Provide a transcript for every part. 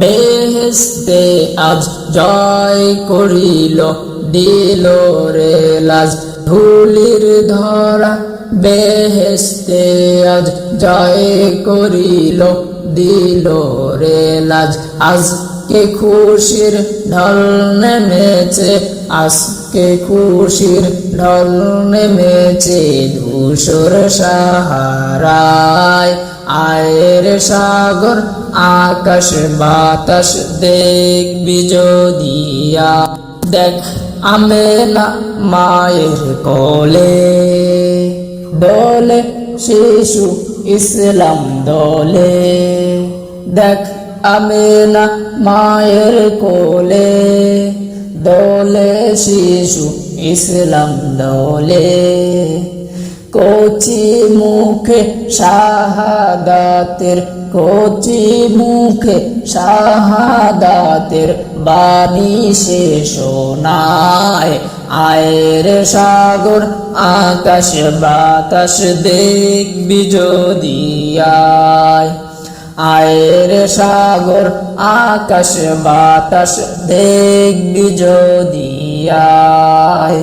বেহেস্তে আজ জয় করিল, দিল রে লাজ। ধুলির ধরা বেহেস্তে আজ জয় করিল, দিল রে লাজ। আজকে খুশির ঢল নেমেছে, আজকে খুশির ঢল নেমেছে ধূসর সাহারায়। আয়ের সাগর, আকাশ, বাতাস দেখবি যদিয়া দেখ আমেনা মায়ের কোলে। দোলে শিশু ইসলাম দোলে। দেখ আমেনা মায়ের কোলে। দোলে শিশু ইসলাম দোলে। কচি মুখে শাহাদাতের, কচি মুখে শাহাদাতের বাণী সে শোনায়। আয়ের সাগর আকাশ বাতাস দেখবি যদি আয়। আয়ের সাগর আকাশ বাতাস দেখবি যদি আয়।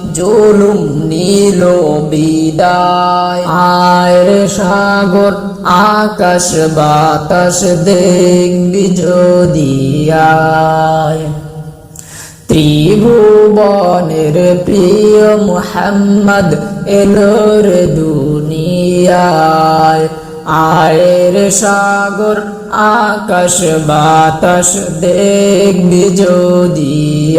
জুলুম, নীল বিদায়। আয়ের সাগর, আকাশ, বাতাস দেখবি যদি ত্রিভুবনের প্রিয় মুহাম্মদ এলোর দুনিয়ায়। আয়ের সাগর, আকাশ, বাতাস দেখবি যদি